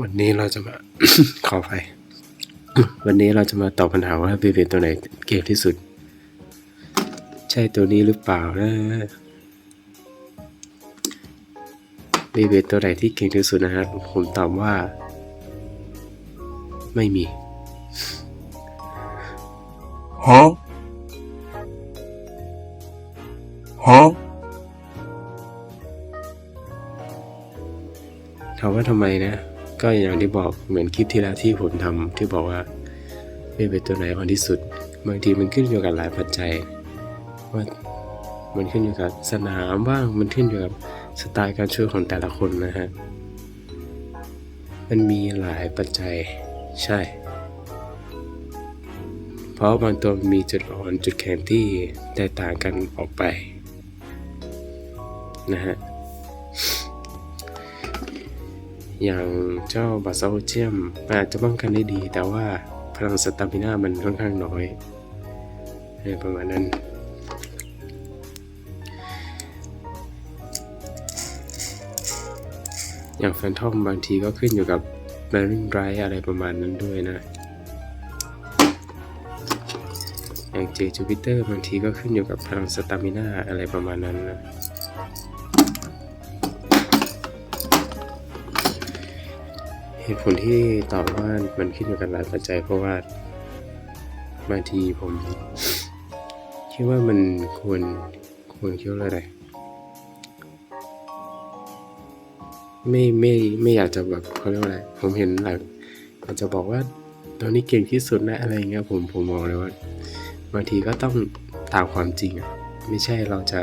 วันนี้เราจะมา ขอไปวันนี้เราจะมาตอบปัญหาว่าบีบีตัวไหนเก่งที่สุด ใช่ตัวนี้หรือเปล่านะบีบีตัวไหนที่เก่งที่สุดนะฮะผมตอบว่า ไม่มี Huh? Huh? ถามว่าทำไมนะ ก็อย่างที่บอกเหมือนคลิปที่แล้วที่ผมทำที่บอกว่าไม่เป็นตัวไหนอ่อนที่สุด บางทีมันขึ้นอยู่กับหลายปัจจัย ว่ามันขึ้นอยู่กับสนามบ้างมันขึ้นอยู่กับสไตล์การช่วยของแต่ละคนนะฮะมันมีหลายปัจจัยใช่ เพราะบางตัวมีจุดอ่อนจุดแข็งที่แตกต่างกันออกไปนะฮะ อย่างเจ้าบาซาโอเจียมมันอาจจะป้องกันได้ดี แต่ว่าพลังสตามิน่ามันค่อนข้างน้อยอะไรประมาณนั้นอย่างแฟนทอมบางทีก็ขึ้นอยู่กับแมริงไรอะไรประมาณนั้นด้วยนะ อย่างเจจูปิเตอร์บางทีก็ขึ้นอยู่กับพลังสตามิน่าอะไรประมาณนั้นนะ เหตุผลที่ตอบว่ามันขึ้นอยู่กับหลายปัจจัยเพราะว่าบางทีผมคิดว่ามันควรควรคิดว่าอะไรไม่ไม่ไม่อยากจะแบบเขาเรียกว่าอะไร ผมเห็นหลายอาจจะบอกว่าตัวนี้เก่งที่สุดนะอะไรเงี้ยผมผมมองเลยว่าบางทีก็ต้องตามความจริงอะไม่ใช่เราจะ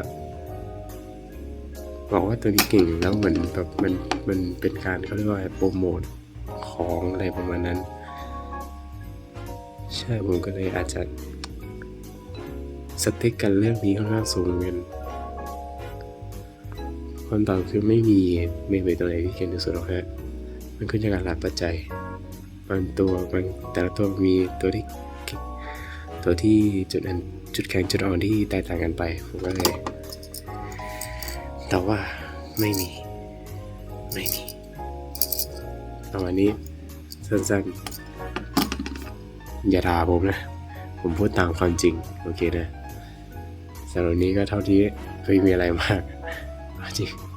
บอกว่าตัวนี้เก่งแล้วเหมือนแบบมันมันเป็นการเขาเรียกว่าโปรโมท ของอะไรประมาณนั้น ใช่ผมก็เลยอาจจะสติ๊กกันเรื่องนี้ค่อนข้างสูงเหมือนกันคำตอบคือไม่มีไม่เป็นตัวไหนที่เก่งที่สุดหรอกฮะมันขึ้นอยู่กับหลายปัจจัยบางตัวบางแต่ละตัวมีตัวที่ตัวที่จุดอันจุดแข็งจุดอ่อนที่แตกต่างกันไปผมก็เลยแต่ว่าไม่มี ไม่มี ประมาณนี้สั้นๆ อย่าด่าผมนะ ผมพูดตามความจริง โอเคนะสำหรับนนี้ก็เท่าที่ไม่มีอะไรมากจริง